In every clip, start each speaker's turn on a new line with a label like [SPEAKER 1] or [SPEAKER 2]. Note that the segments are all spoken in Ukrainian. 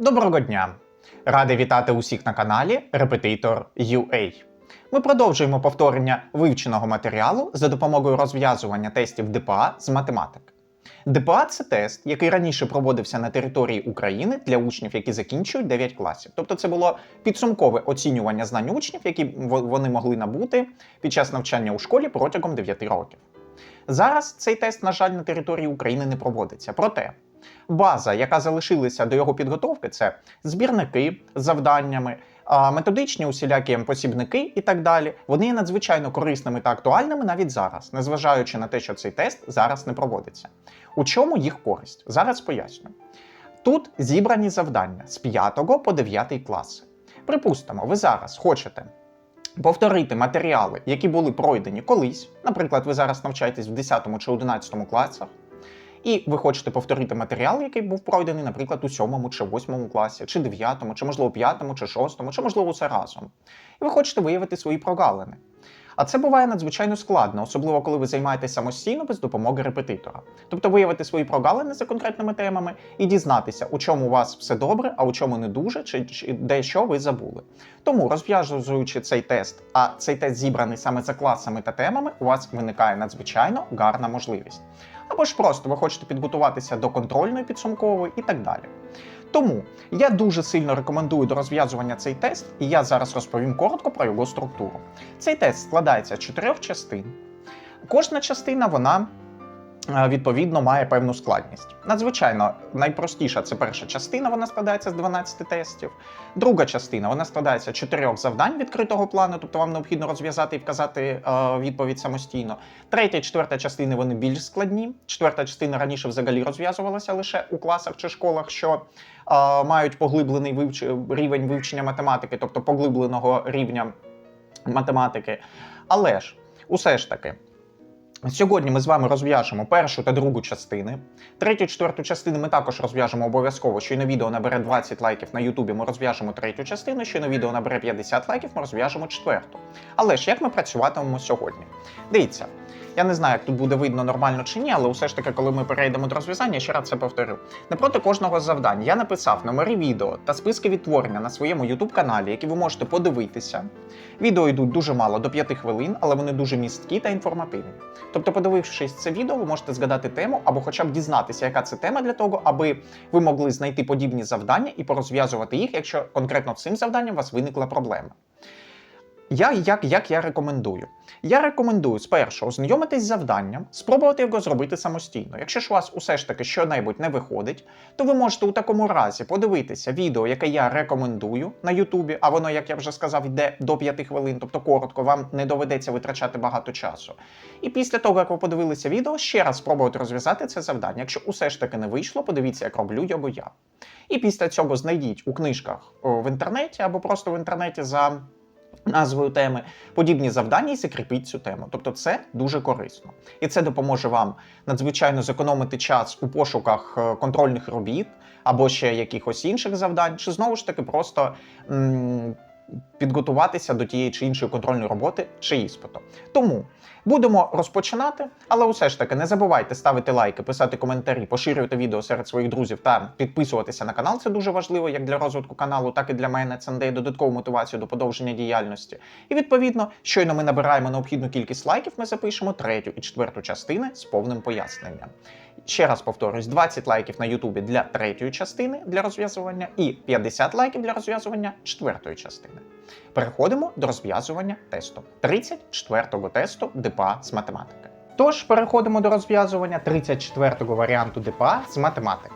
[SPEAKER 1] Доброго дня! Радий вітати усіх на каналі Repetitor UA. Ми продовжуємо повторення вивченого матеріалу за допомогою розв'язування тестів ДПА з математики. ДПА це тест, який раніше проводився на території України для учнів, які закінчують 9 класів. Тобто це було підсумкове оцінювання знань учнів, які вони могли набути під час навчання у школі протягом 9 років. Зараз цей тест, на жаль, на території України не проводиться. Проте база, яка залишилася до його підготовки, це збірники з завданнями, методичні усілякі посібники і так далі. Вони є надзвичайно корисними та актуальними навіть зараз, незважаючи на те, що цей тест зараз не проводиться. У чому їх користь? Зараз поясню. Тут зібрані завдання з 5 по 9 класи. Припустимо, ви зараз хочете повторити матеріали, які були пройдені колись. Наприклад, ви зараз навчаєтесь в 10 чи 11 класах, і ви хочете повторити матеріал, який був пройдений, наприклад, у 7 чи 8 класі, чи 9, чи можливо 5, чи 6, чи можливо все разом. І ви хочете виявити свої прогалини. А це буває надзвичайно складно, особливо коли ви займаєтесь самостійно без допомоги репетитора. Тобто виявити свої прогалини за конкретними темами і дізнатися, у чому у вас все добре, а у чому не дуже, чи, чи де що ви забули. Тому, розв'язуючи цей тест, а цей тест зібраний саме за класами та темами, у вас виникає надзвичайно гарна можливість. Або ж просто ви хочете підготуватися до контрольної підсумкової і так далі. Тому я дуже сильно рекомендую до розв'язування цей тест, і я зараз розповім коротко про його структуру. Цей тест складається з чотирьох частин. Кожна частина вона відповідно має певну складність. Надзвичайно найпростіша це перша частина, вона складається з 12 тестів. Друга частина вона складається з чотирьох завдань відкритого плану, тобто вам необхідно розв'язати і вказати е, відповідь самостійно. Третя і четверта частини вони більш складні. Четверта частина раніше взагалі розв'язувалася лише у класах чи школах, що е, мають поглиблений вивч... рівень вивчення математики, тобто поглибленого рівня математики. Але ж, усе ж таки. Сьогодні ми з вами розв'яжемо першу та другу частини. Третю, четверту частину ми також розв'яжемо обов'язково. Щойно відео набере 20 лайків на Ютубі, ми розв'яжемо третю частину. Щойно відео набере 50 лайків, ми розв'яжемо четверту. Але ж як ми працюватимемо сьогодні? Дивіться, я не знаю, як тут буде видно нормально чи ні, але все ж таки, коли ми перейдемо до розв'язання, ще раз це повторю. Напроти кожного з завдань я написав номери відео та списки відтворення на своєму YouTube каналі, які ви можете подивитися. Відео йдуть дуже мало до 5 хвилин, але вони дуже місткі та інформативні. Тобто, подивившись це відео, ви можете згадати тему або хоча б дізнатися, яка це тема для того, аби ви могли знайти подібні завдання і порозв'язувати їх, якщо конкретно цим завданням у вас виникла проблема. Я як, як я рекомендую? Я рекомендую спершу ознайомитись з завданням, спробувати його зробити самостійно. Якщо ж у вас усе ж таки щонебудь не виходить, то ви можете у такому разі подивитися відео, яке я рекомендую на Ютубі, а воно, як я вже сказав, йде до 5 хвилин, тобто коротко, вам не доведеться витрачати багато часу. І після того, як ви подивилися відео, ще раз спробувати розв'язати це завдання. Якщо усе ж таки не вийшло, подивіться, як роблю його я. І після цього знайдіть у книжках в інтернеті або просто в інтернеті за назвою теми подібні завдання і закріпіть цю тему. Тобто це дуже корисно. І це допоможе вам надзвичайно зекономити час у пошуках е, контрольних робіт або ще якихось інших завдань, чи знову ж таки просто. м, Підготуватися до тієї чи іншої контрольної роботи чи іспиту. Тому будемо розпочинати, але усе ж таки не забувайте ставити лайки, писати коментарі, поширювати відео серед своїх друзів та підписуватися на канал. Це дуже важливо як для розвитку каналу, так і для мене. Це надає додаткову мотивацію до подовження діяльності. І відповідно, щойно ми набираємо необхідну кількість лайків, ми запишемо третю і четверту частини з повним поясненням. Ще раз повторюсь: 20 лайків на Ютубі для третьої частини для розв'язування і 50 лайків для розв'язування четвертої частини. Переходимо до розв'язування тесту 34-го тесту ДПА з математики. Тож переходимо до розв'язування 34-го варіанту ДПА з математики.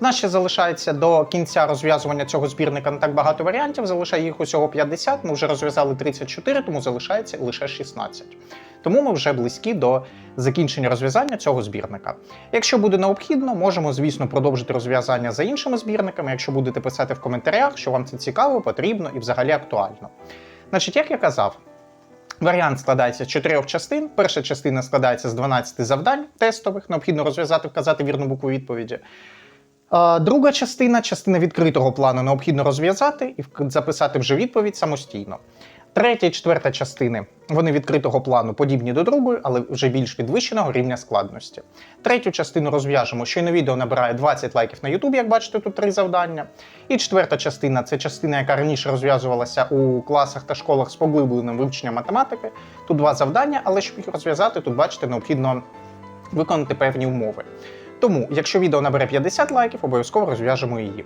[SPEAKER 1] У нас ще залишається до кінця розв'язування цього збірника не так багато варіантів, залишає їх усього 50. Ми вже розв'язали 34, тому залишається лише 16. Тому ми вже близькі до закінчення розв'язання цього збірника. Якщо буде необхідно, можемо, звісно, продовжити розв'язання за іншими збірниками, якщо будете писати в коментарях, що вам це цікаво, потрібно і взагалі актуально. Значить, як я казав, Варіант складається з чотирьох частин. Перша частина складається з 12 завдань тестових. Необхідно розв'язати, вказати вірну букву відповіді. Друга частина частина відкритого плану необхідно розв'язати і записати вже відповідь самостійно. Третя і четверта частини вони відкритого плану подібні до другої, але вже більш підвищеного рівня складності. Третю частину розв'яжемо, щойно відео набирає 20 лайків на YouTube, як бачите, тут три завдання. І четверта частина це частина, яка раніше розв'язувалася у класах та школах з поглибленим вивченням математики. Тут два завдання, але щоб їх розв'язати, тут бачите, необхідно виконати певні умови. Тому, якщо відео набере 50 лайків, обов'язково розв'яжемо її.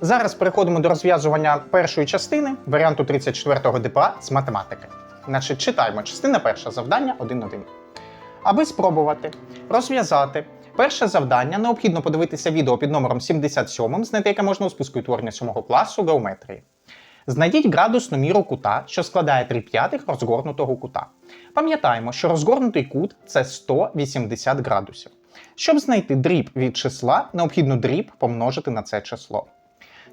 [SPEAKER 1] Зараз переходимо до розв'язування першої частини варіанту 34-го ДПА з математики. Значить, читаємо частина перша завдання 1.1. Аби спробувати розв'язати перше завдання, необхідно подивитися відео під номером 77, знайти яке можна у списку творення 7 класу геометрії. Знайдіть градусну міру кута, що складає 3 п'ятих розгорнутого кута. Пам'ятаємо, що розгорнутий кут це 180 градусів. Щоб знайти дріб від числа, необхідно дріб помножити на це число.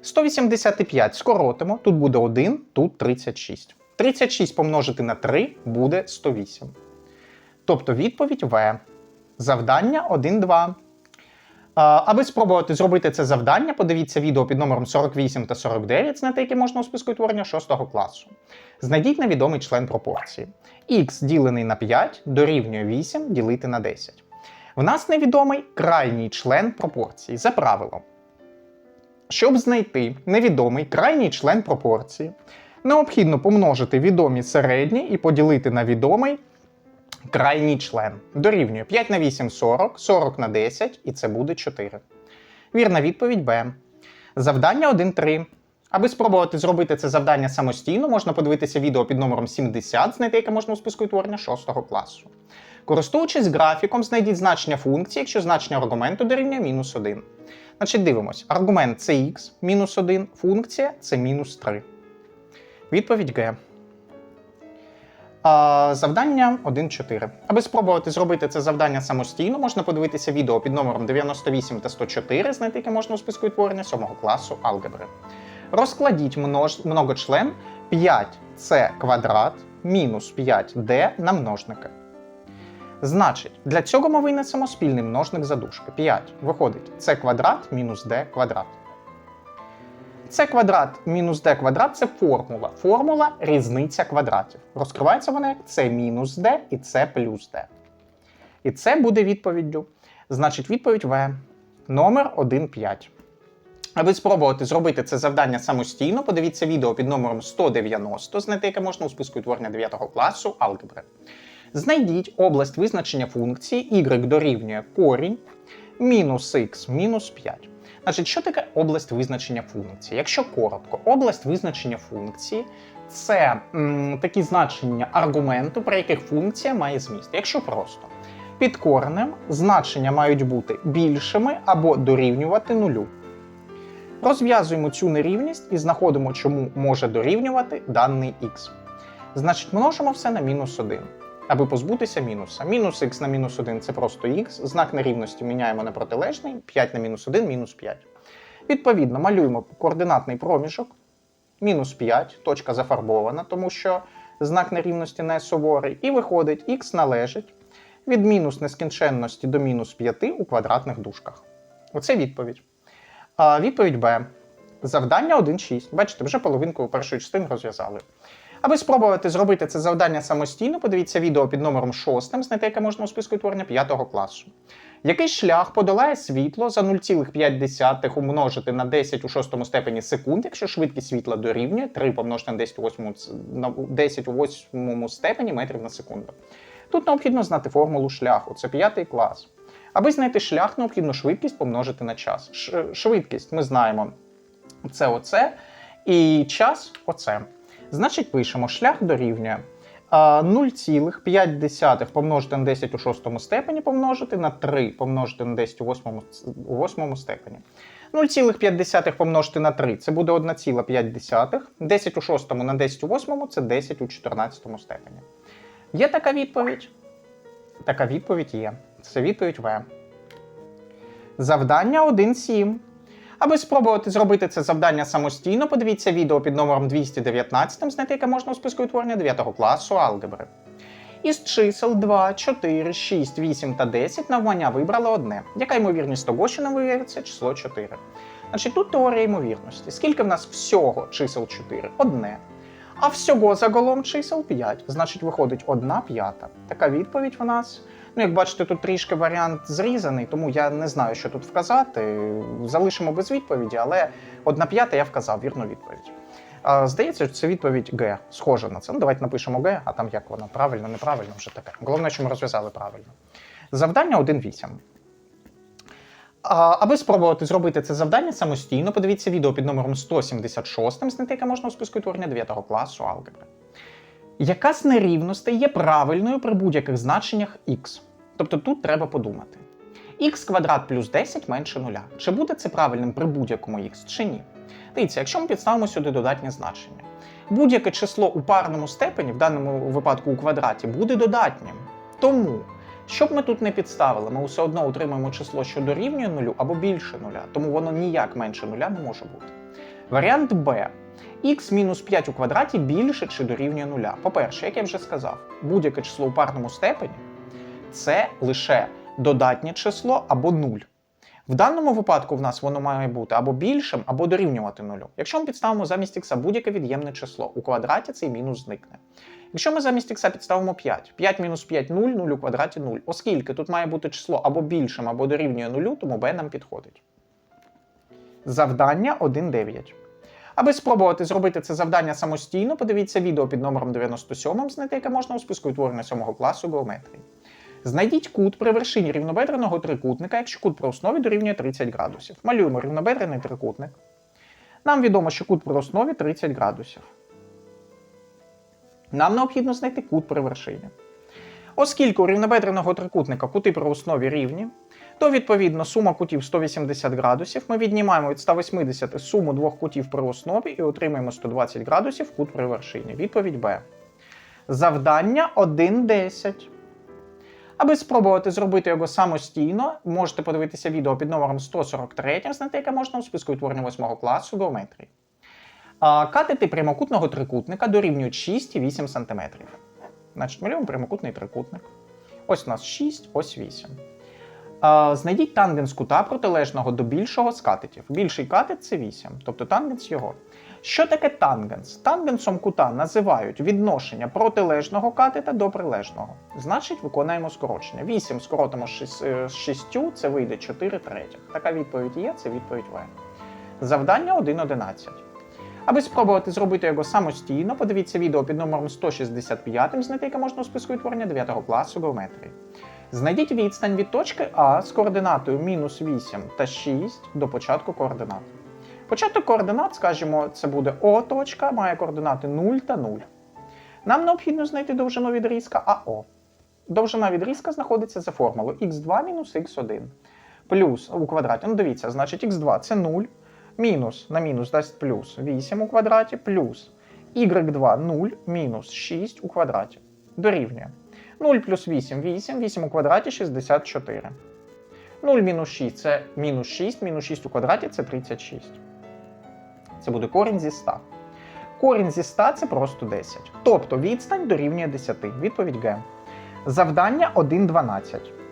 [SPEAKER 1] 185 скоротимо, тут буде 1, тут 36. 36 помножити на 3 буде 108. Тобто відповідь В. Завдання 1-2. Аби спробувати зробити це завдання, подивіться відео під номером 48 та 49, знайти яке можна у списку творення 6 класу. Знайдіть невідомий член пропорції. Х ділений на 5 дорівнює 8 ділити на 10. В нас невідомий крайній член пропорції за правилом. Щоб знайти невідомий крайній член пропорції, необхідно помножити відомі середні і поділити на відомий крайній член. Дорівнює 5 на 8 40, 40 на 10, і це буде 4. Вірна відповідь Б. Завдання 1.3. Аби спробувати зробити це завдання самостійно, можна подивитися відео під номером 70, знайти яке можна у списку творення 6 класу. Користуючись графіком, знайдіть значення функції, якщо значення аргументу дорівнює мінус 1. Значить, дивимось. Аргумент це х, мінус 1, функція це мінус 3. Відповідь Г. А, завдання 1.4. Аби спробувати зробити це завдання самостійно, можна подивитися відео під номером 98 та 104, знайти яке можна у списку відтворення 7 класу алгебри. Розкладіть множ... многочлен 5c квадрат мінус 5d на множники. Значить, для цього ми винесемо спільний множник задушки. 5. Виходить c квадрат мінус d квадрат. Це квадрат мінус d квадрат це формула. Формула різниця квадратів. Розкривається вона як c мінус d і c плюс d. І це буде відповіддю. Значить, відповідь В. Номер 1,5. Аби спробувати зробити це завдання самостійно, подивіться відео під номером 190, знайти яке можна у списку творення 9 класу алгебри. Знайдіть область визначення функції y дорівнює корінь мінус х мінус 5. Значить, що таке область визначення функції? Якщо коротко, область визначення функції це м, такі значення аргументу, при яких функція має зміст. Якщо просто під коренем значення мають бути більшими або дорівнювати нулю. Розв'язуємо цю нерівність і знаходимо, чому може дорівнювати даний х. Значить, множимо все на мінус 1 аби позбутися мінуса. Мінус х на мінус 1 це просто х, знак нерівності міняємо на протилежний, 5 на мінус 1 мінус 5. Відповідно, малюємо координатний проміжок. Мінус 5, точка зафарбована, тому що знак нерівності не суворий. І виходить, х належить від мінус нескінченності до мінус 5 у квадратних дужках. Оце відповідь. А, Відповідь Б. Завдання 1.6. Бачите, вже половинку першої частини розв'язали. Аби спробувати зробити це завдання самостійно, подивіться відео під номером 6, знайти яке можна у списку творення 5 класу. Який шлях подолає світло за 0,5 умножити на 10 у 6 степені секунд, якщо швидкість світла дорівнює 3 помножити на 10 у 8, на 10 у 8 степені метрів на секунду. Тут необхідно знати формулу шляху, це 5 клас. Аби знайти шлях, необхідно швидкість помножити на час. Швидкість ми знаємо це оце, і час оце. Значить, пишемо шлях дорівнює 0,5 помножити на 10 у 6 степені помножити на 3 помножити на 10 у 8, у 8 степені. 0,5 помножити на 3 це буде 1,5. 10 у 6 на 10 у 8 це 10 у 14 степені. Є така відповідь? Така відповідь є. Це відповідь В. Завдання 1.7. Аби спробувати зробити це завдання самостійно, подивіться відео під номером 219, знайти яке можна у списку утворення 9 класу алгебри. Із чисел 2, 4, 6, 8 та 10 навмання вибрали одне. Яка ймовірність того, що нам виявиться число 4? Значить, тут теорія ймовірності. Скільки в нас всього чисел 4? Одне. А всього загалом чисел 5. Значить, виходить 1 п'ята. Така відповідь в нас. Ну, як бачите, тут трішки варіант зрізаний, тому я не знаю, що тут вказати. Залишимо без відповіді, але 1 п'ята я вказав вірну відповідь. А, Здається, це відповідь Г. Схожа на це. Ну, давайте напишемо Г, а там як воно правильно, неправильно, вже таке. Головне, що ми розв'язали правильно. Завдання 1.8. А, Аби спробувати зробити це завдання самостійно, подивіться відео під номером 176, знайти яке можна у списку творення 9 класу алгебри. Яка з нерівностей є правильною при будь-яких значеннях х? Тобто тут треба подумати. х квадрат плюс 10 менше нуля. Чи буде це правильним при будь-якому х, чи ні? Дивіться, якщо ми підставимо сюди додатнє значення, будь-яке число у парному степені, в даному випадку у квадраті, буде додатнім. Тому, що б ми тут не підставили, ми все одно отримаємо число, що дорівнює нулю або більше нуля, тому воно ніяк менше нуля не може бути. Варіант Б. х мінус 5 у квадраті більше чи дорівнює нуля. По-перше, як я вже сказав, будь-яке число у парному степені це лише додатнє число або нуль. В даному випадку в нас воно має бути або більшим, або дорівнювати нулю. Якщо ми підставимо замість х будь-яке від'ємне число, у квадраті цей мінус зникне. Якщо ми замість х підставимо 5, 5 мінус 5 0, 0 у квадраті 0. Оскільки тут має бути число або більшим, або дорівнює нулю, тому b нам підходить. Завдання 1.9. Аби спробувати зробити це завдання самостійно, подивіться відео під номером 97, знайти яке можна у списку утворення 7 класу геометрії. Знайдіть кут при вершині рівнобедреного трикутника, якщо кут при основі дорівнює 30 градусів. Малюємо рівнобедрений трикутник. Нам відомо, що кут при основі 30 градусів. Нам необхідно знайти кут при вершині. Оскільки у рівнобедреного трикутника кути при основі рівні, то відповідно сума кутів 180 градусів. Ми віднімаємо від 180 суму двох кутів при основі і отримаємо 120 градусів кут при вершині. Відповідь Б. Завдання 1.10. Аби спробувати зробити його самостійно, можете подивитися відео під номером 143, знайти яке можна у списку утворення 8 класу геометрії. Катети прямокутного трикутника дорівнюють 6 і 8 см. Значить, малюємо прямокутний трикутник. Ось у нас 6, ось 8. Знайдіть тангенс кута протилежного до більшого з катетів. Більший катет це 8, тобто тангенс його. Що таке тангенс? Тангенсом кута називають відношення протилежного катета до прилежного. Значить, виконаємо скорочення. 8 скоротимо з 6, це вийде 4 третіх. Така відповідь є, це відповідь В. Завдання 1.11. Аби спробувати зробити його самостійно, подивіться відео під номером 165, знайти яке можна у списку утворення 9 класу геометрії. Знайдіть відстань від точки А з координатою мінус 8 та 6 до початку координат. Початок координат, скажімо, це буде О точка, має координати 0 та 0. Нам необхідно знайти довжину відрізка АО. Довжина відрізка знаходиться за формулою х2 мінус х1. Плюс у квадраті. Ну, дивіться, значить х2 це 0. Мінус на мінус дасть плюс 8 у квадраті, плюс y2 0 мінус 6 у квадраті. Дорівнює. 0 плюс 8 8, 8 у квадраті 64. 0 мінус 6 це мінус 6, мінус 6 у квадраті це 36. Це буде корінь зі 100. Корінь зі 100 це просто 10. Тобто відстань дорівнює 10. Відповідь Г. Завдання 1.12.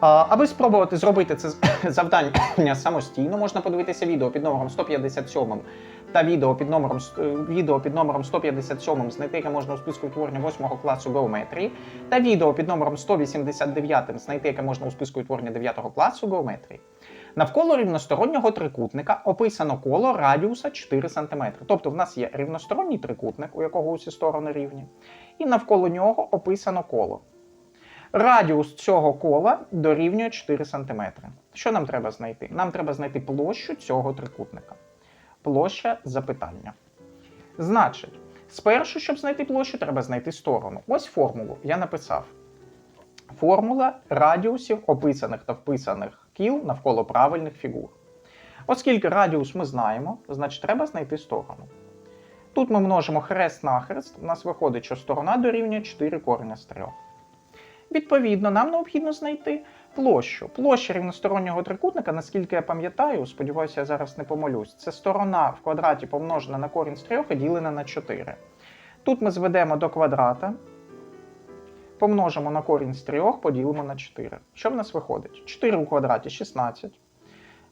[SPEAKER 1] Аби спробувати зробити це завдання самостійно, можна подивитися відео під номером 157 та відео під номером, е, відео під номером 157, знайти яке можна у списку утворення 8 класу геометрії, та відео під номером 189, знайти яке можна у списку утворення 9 класу геометрії. Навколо рівностороннього трикутника описано коло радіуса 4 см. Тобто в нас є рівносторонній трикутник, у якого усі сторони рівні, і навколо нього описано коло. Радіус цього кола дорівнює 4 см. Що нам треба знайти? Нам треба знайти площу цього трикутника. Площа запитання. Значить, спершу, щоб знайти площу, треба знайти сторону. Ось формулу я написав. Формула радіусів описаних та вписаних кіл навколо правильних фігур. Оскільки радіус ми знаємо, значить треба знайти сторону. Тут ми множимо хрест на хрест, у нас виходить, що сторона дорівнює 4 кореня з 3. Відповідно, нам необхідно знайти площу. Площа рівностороннього трикутника, наскільки я пам'ятаю, сподіваюся, я зараз не помилюсь, це сторона в квадраті помножена на корінь з 3 і ділена на 4. Тут ми зведемо до квадрата, помножимо на корінь з 3, поділимо на 4. Що в нас виходить? 4 у квадраті 16.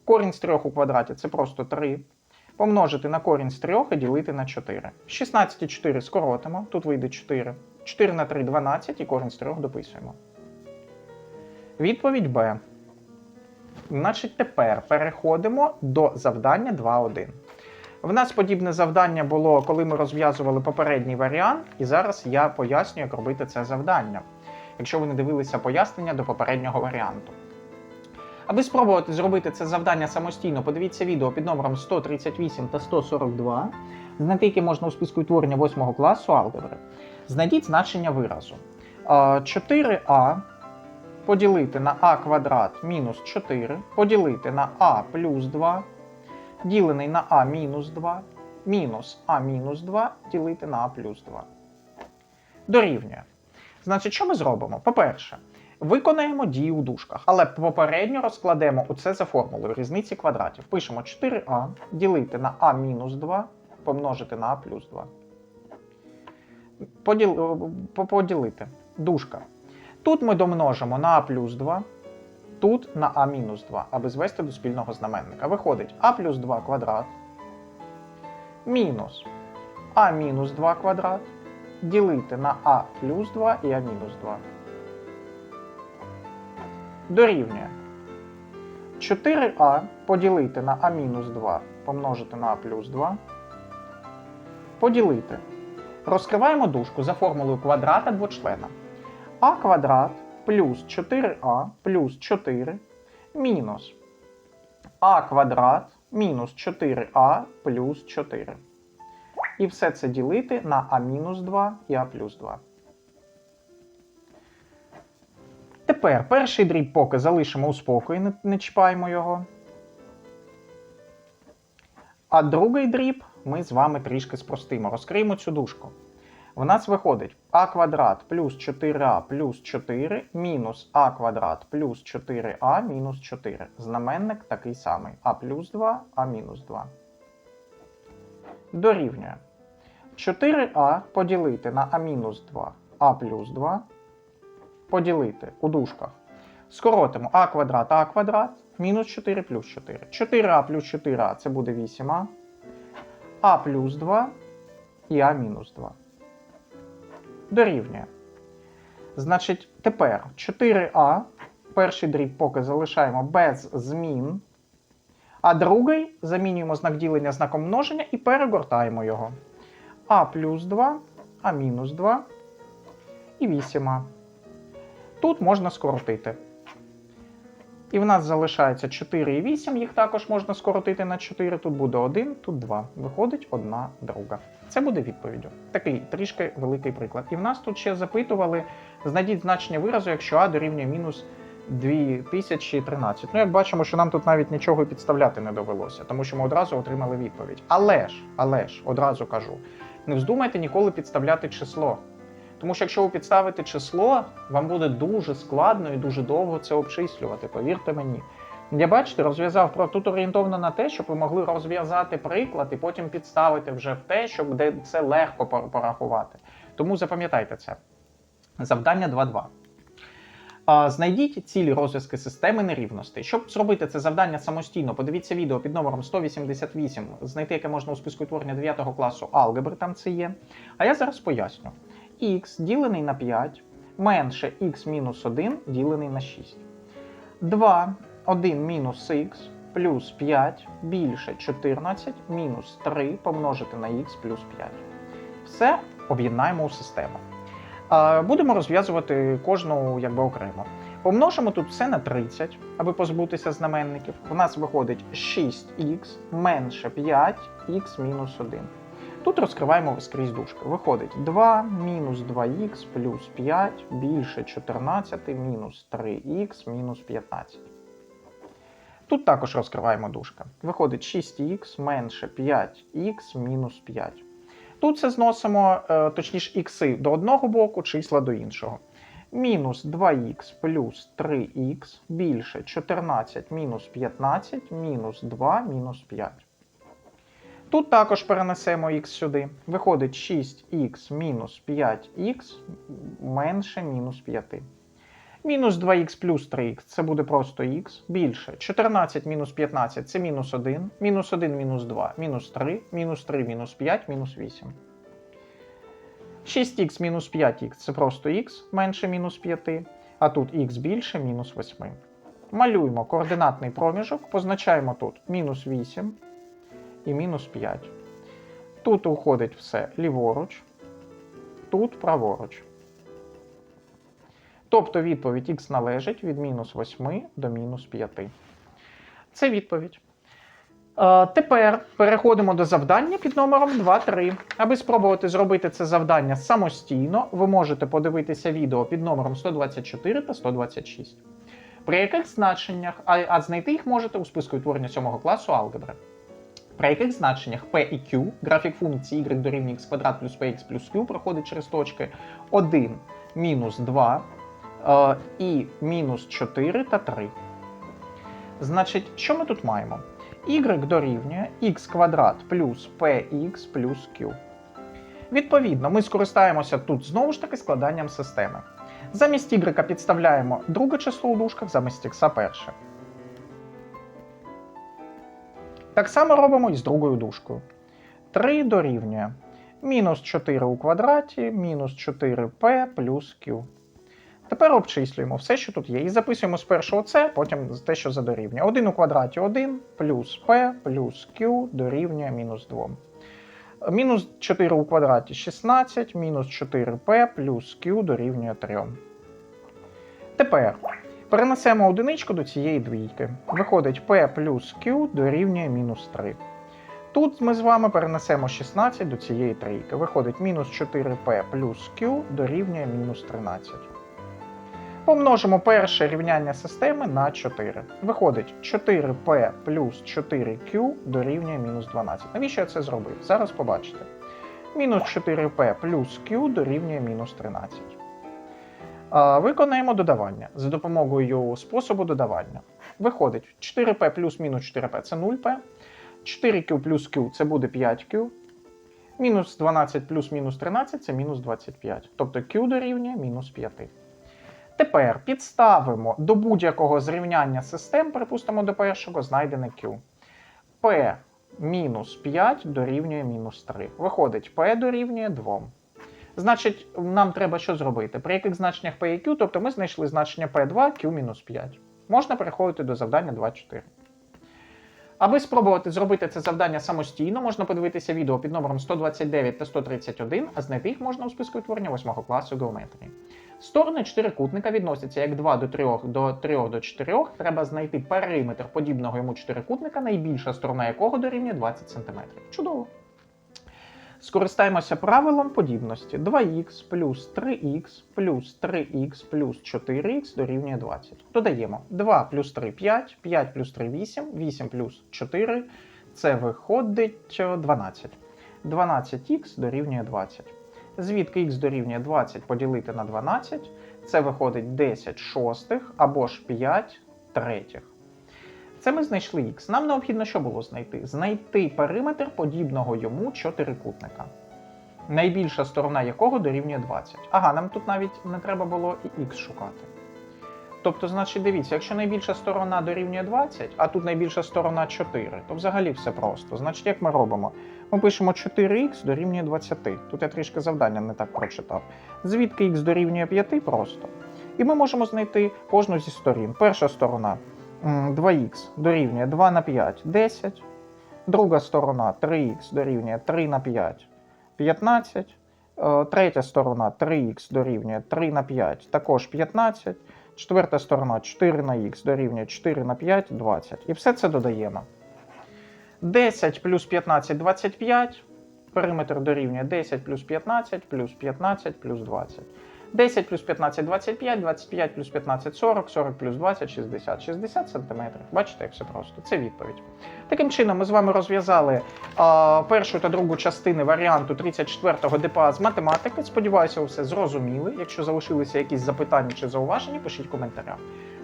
[SPEAKER 1] Корінь з 3 у квадраті це просто 3. помножити на корінь з 3 і ділити на 4. 16 і 4 скоротимо, тут вийде 4. 4 на 3 12 і корінь з 3 дописуємо. Відповідь Б. Значить, тепер переходимо до завдання 2.1. В нас подібне завдання було, коли ми розв'язували попередній варіант, і зараз я пояснюю, як робити це завдання, якщо ви не дивилися пояснення до попереднього варіанту. Аби спробувати зробити це завдання самостійно, подивіться відео під номером 138 та 142, знайти яке можна у списку утворення 8 класу алгебри. Знайдіть значення виразу. Е, 4а поділити на а квадрат мінус 4, поділити на а плюс 2, ділений на а мінус 2, мінус а мінус 2 ділити на а плюс 2. Дорівнює. Значить, що ми зробимо? По-перше, виконаємо дії у дужках, але попередньо розкладемо оце за формулою різниці квадратів. Пишемо 4а ділити на а мінус 2 помножити на а плюс 2. Поділ... Поділити. Дужка. Тут ми домножимо на а плюс 2, тут на а мінус 2, аби звести до спільного знаменника. Виходить а плюс 2 квадрат мінус а мінус 2 квадрат ділити на а плюс 2 і а мінус 2. Дорівнює 4а поділити на а мінус 2 помножити на а плюс 2. Поділити. Розкриваємо дужку за формулою квадрата двочлена. а квадрат плюс 4а плюс 4 мінус а квадрат мінус 4а плюс 4. І все це ділити на а мінус 2 і а плюс 2. Тепер перший дріб поки залишимо у спокої, не, не чіпаємо його. А другий дріб ми з вами трішки спростимо. Розкриємо цю дужку. В нас виходить а квадрат плюс 4а плюс 4 мінус а квадрат плюс 4а мінус 4. Знаменник такий самий. а плюс 2, а мінус 2. Дорівнює. 4а поділити на а мінус 2, а плюс 2. Поділити у дужках. Скоротимо а квадрат, а квадрат, мінус 4 плюс 4. 4а плюс 4а це буде 8а. А плюс 2 і а мінус 2 дорівнює. Значить, тепер 4а, перший дріб поки залишаємо без змін, а другий замінюємо знак ділення знаком множення і перегортаємо його. а плюс 2, а мінус 2 і 8а. Тут можна скоротити. І в нас залишається 4 і 8, їх також можна скоротити на 4. Тут буде 1, тут 2. Виходить одна друга. Це буде відповіддю. Такий трішки великий приклад. І в нас тут ще запитували: знайдіть значення виразу, якщо А дорівнює мінус 2013. Ну, як бачимо, що нам тут навіть нічого підставляти не довелося, тому що ми одразу отримали відповідь. Але ж, але ж, одразу кажу, не вздумайте ніколи підставляти число. Тому що якщо ви підставите число, вам буде дуже складно і дуже довго це обчислювати, повірте мені. Я бачите, розв'язав тут орієнтовано на те, щоб ви могли розв'язати приклад і потім підставити вже в те, щоб де це легко порахувати. Тому запам'ятайте це. Завдання 2.2. А, Знайдіть цілі розв'язки системи нерівностей. Щоб зробити це завдання самостійно, подивіться відео під номером 188, знайти яке можна у списку утворення 9 класу алгебри, там це є. А я зараз поясню. Х ділений на 5 менше х мінус 1 ділений на 6. 2, 1 мінус х плюс 5 більше 14 мінус 3 помножити на х плюс 5. Все об'єднаємо у систему. Будемо розв'язувати кожну якби окремо. Помножимо тут все на 30, аби позбутися знаменників. У нас виходить 6х менше 5х мінус 1. Тут розкриваємо скрізь дужки. Виходить 2 мінус 2х плюс 5 більше 14 мінус 3х мінус 15. Тут також розкриваємо дужка. Виходить 6х менше 5х мінус 5. Тут це зносимо, е, точніше, ікси до одного боку, числа до іншого. Мінус 2х плюс 3х більше 14 мінус 15 мінус 2 мінус 5. Тут також перенесемо х сюди. Виходить 6х мінус 5х менше мінус 5. Мінус 2х плюс 3х це буде просто х. Більше. 14 мінус 15 це мінус 1. Мінус 1 мінус 2 мінус 3. Мінус 3 мінус 5 мінус 8. 6х мінус 5х це просто х менше мінус 5. А тут х більше мінус 8. Малюємо координатний проміжок, позначаємо тут мінус 8 і мінус 5. Тут уходить все ліворуч, тут праворуч. Тобто відповідь х належить від мінус 8 до мінус 5. Це відповідь. Е, тепер переходимо до завдання під номером 2.3. Аби спробувати зробити це завдання самостійно, ви можете подивитися відео під номером 124 та 126. При яких значеннях, а, а знайти їх можете у списку утворення 7 класу алгебри. При яких значеннях P і Q, графік функції y дорівнює x квадрат плюс px плюс q проходить через точки 1, мінус 2 е, і мінус 4 та 3. Значить, що ми тут маємо? y дорівнює x квадрат плюс px плюс q. Відповідно, ми скористаємося тут знову ж таки складанням системи. Замість y підставляємо друге число у дужках, замість x перше. Так само робимо і з другою дужкою. 3 дорівнює мінус 4 у квадраті, мінус 4p плюс q. Тепер обчислюємо все, що тут є, і записуємо спершу оце, потім те, що задорівнює. 1 у квадраті 1 плюс p плюс q дорівнює мінус 2. Мінус 4 у квадраті 16, мінус 4p плюс q дорівнює 3. Тепер перенесемо одиничку до цієї двійки. Виходить p плюс q дорівнює мінус 3. Тут ми з вами перенесемо 16 до цієї трійки. Виходить мінус 4p плюс q дорівнює мінус 13. Помножимо перше рівняння системи на 4. Виходить 4p плюс 4q дорівнює мінус 12. Навіщо я це зробив? Зараз побачите. Мінус 4p плюс q дорівнює мінус 13. Виконаємо додавання за допомогою способу додавання. Виходить 4p плюс мінус 4p це 0p. 4q плюс q це буде 5q. Мінус 12 плюс мінус 13 це мінус 25. Тобто q дорівнює мінус 5. Тепер підставимо до будь-якого зрівняння систем, припустимо до першого, знайдене Q. P мінус 5 дорівнює мінус 3. Виходить, P дорівнює 2. Значить, нам треба що зробити? При яких значеннях P і Q, тобто ми знайшли значення P2, Q-5. Можна переходити до завдання 2.4. Аби спробувати зробити це завдання самостійно, можна подивитися відео під номером 129 та 131, а знайти їх можна у списку утворення 8 класу геометрії. Сторони чотирикутника відносяться як 2 до 3 до 3 до 4. Треба знайти периметр подібного йому чотирикутника, найбільша сторона якого дорівнює 20 см. Чудово! Скористаємося правилом подібності. 2х плюс 3х плюс 3х плюс 4х дорівнює 20. Додаємо 2 плюс 3 5, 5 плюс 3 8, 8 плюс 4 це виходить е, 12. 12х дорівнює 20. Звідки х дорівнює 20 поділити на 12, це виходить 10 шостих або ж 5 третіх. Це ми знайшли х. Нам необхідно що було знайти? Знайти периметр подібного йому чотирикутника, найбільша сторона якого дорівнює 20. Ага, нам тут навіть не треба було і х шукати. Тобто, значить, дивіться, якщо найбільша сторона дорівнює 20, а тут найбільша сторона 4, то взагалі все просто. Значить, як ми робимо? Ми пишемо 4х дорівнює 20. Тут я трішки завдання не так прочитав. Звідки х дорівнює 5 просто. І ми можемо знайти кожну зі сторін. Перша сторона 2х дорівнює 2 на 5 10. Друга сторона 3х дорівнює 3 на 5 15. Е, Третя сторона 3х дорівнює 3 на 5 також 15. Четверта сторона 4 на х дорівнює 4 на 5 20. І все це додаємо. 10 плюс 15 25. Периметр дорівнює 10 плюс 15 плюс 15 плюс 20. 10 плюс 15 25, 25 плюс 15 40, 40 плюс 20 60. 60 сантиметрів. Бачите, як все просто. Це відповідь. Таким чином, ми з вами розв'язали а, першу та другу частини варіанту 34-го ДПА з математики. Сподіваюся, все зрозуміли. Якщо залишилися якісь запитання чи зауваження, пишіть в коментарях.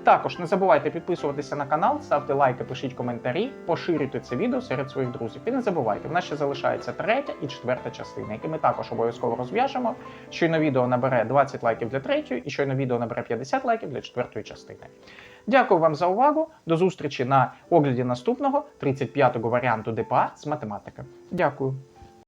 [SPEAKER 1] Також не забувайте підписуватися на канал, ставте лайки, пишіть коментарі, поширюйте це відео серед своїх друзів. І не забувайте, в нас ще залишається третя і четверта частина, які ми також обов'язково розв'яжемо. Щойно відео набере 20 лайків для третьої, і щойно відео набере 50 лайків для четвертої частини. Дякую вам за увагу. До зустрічі на огляді наступного 35-го варіанту ДПА з математики. Дякую.